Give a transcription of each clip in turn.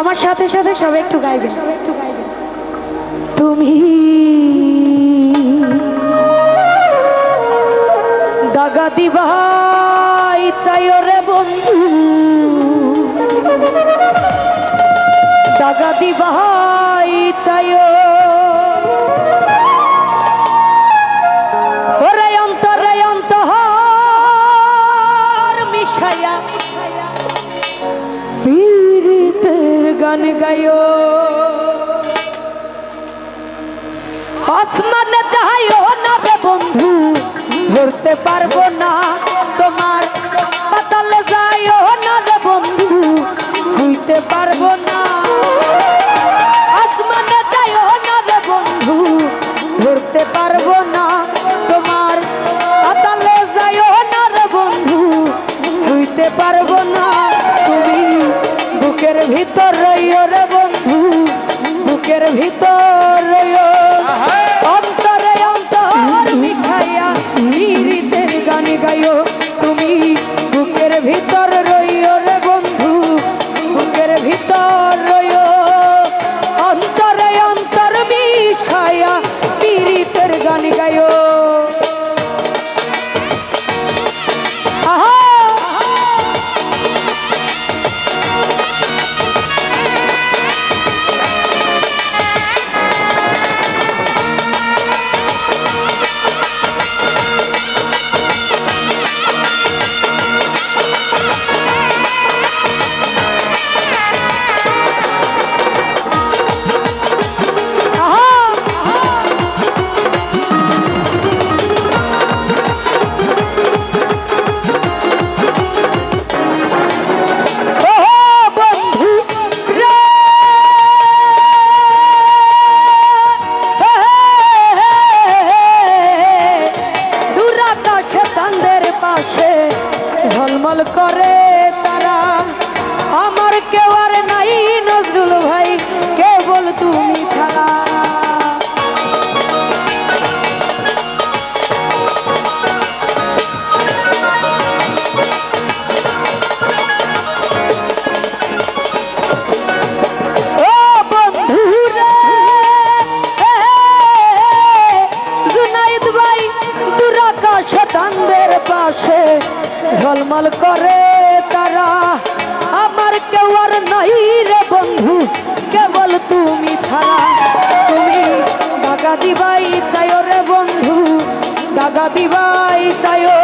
আমার সাথে সাথে সবাই একটু গাইবে। তুমি দাগা দিবাই চাইও রে বন্ধু। দাগা দিবাই গায়ো। আসমানে চাইও না রে বন্ধু ধরতে পারব না তোমার। পাতালে যাইও না রে বন্ধু, ছুঁইতে পারব না। আসমানে যাইও না রে বন্ধু ধরতে পারব না তোমার। পাতালে যাইও না রে বন্ধু, ছুঁইতে পারব না তুমি। বুকের ভিতর গাইও তুমি বুকের ভিতর পাশে ঝলমল করে তারা। আমার কেউ আর নাই রে বন্ধু, কেবল তুমি ছাড়া। তুমি দাগা দিবাই চাইও রে বন্ধু, দাগা দিবাই চাইও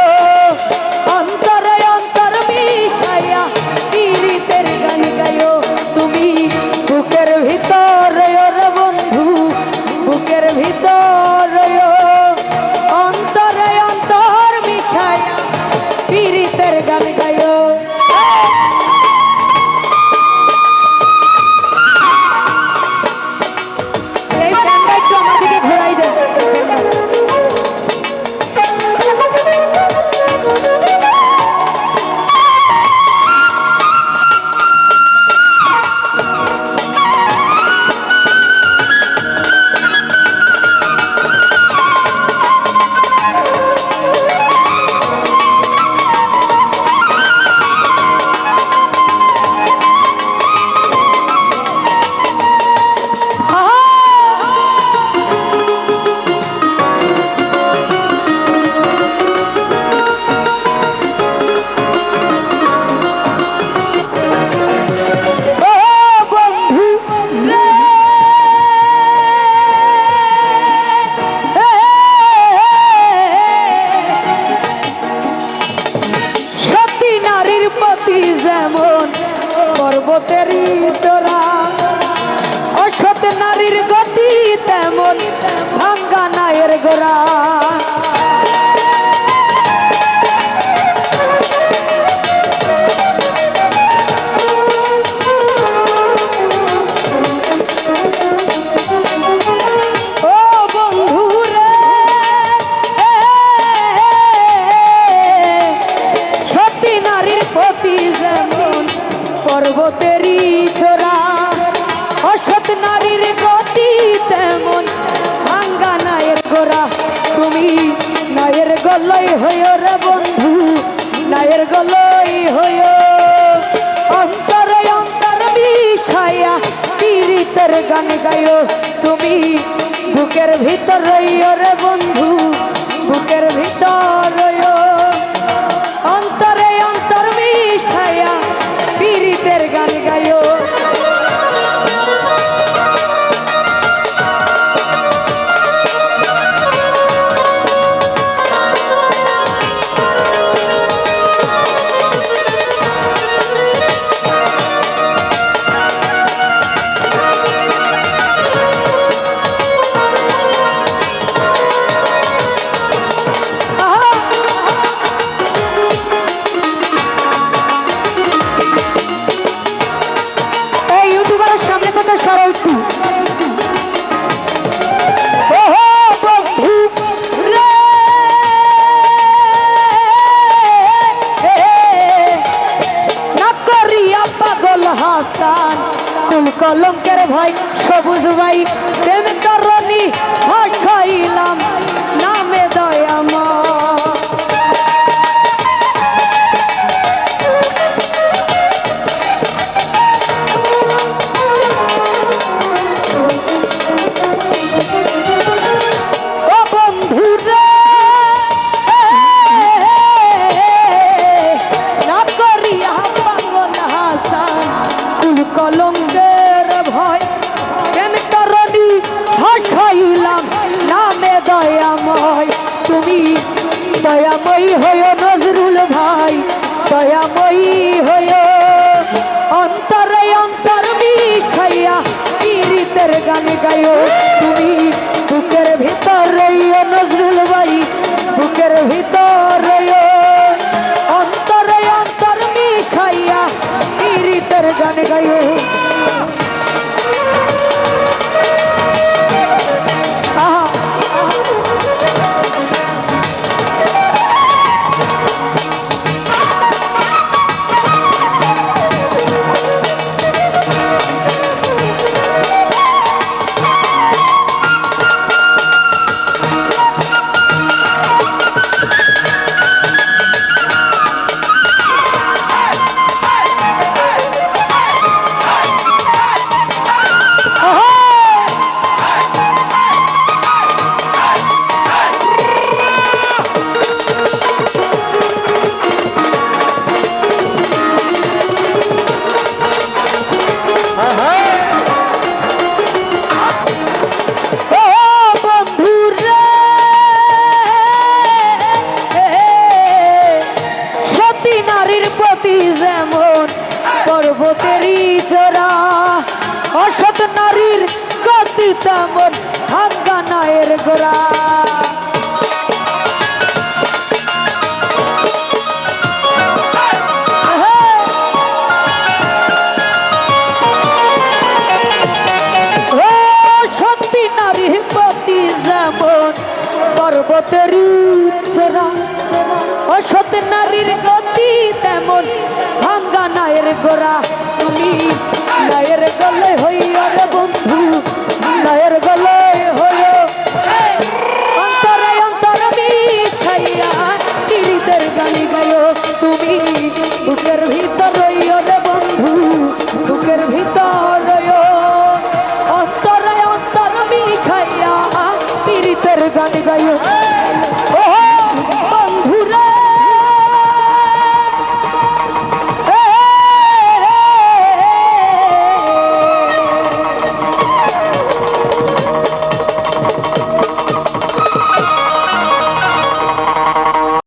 নারীর গতি তেমন ভাঙ্গা নায়ের গোড়া। গলাই হয় রে বন্ধু নায়ের গলাই হয় অন্তর অন্তর মিঠাইয়া পীড়িতের গান গায় তুমি বুকের ভিতর রইয় রে বন্ধু, বুকের ভিতর রইয় কলঙ্কের ভাই সবুজ ভাই প্রেম করি হট খাইলাম নামে দয়াময়। ganhou. সীতামর হাঙ্গানায়ের গোড়া। পর্বতের সেরা অসত নারীর গতি তেমন ভাঙ্গা নায়ের গোড়া। তুমি নায়ের গলে হইয়া বন্ধু। গায়ের গলা।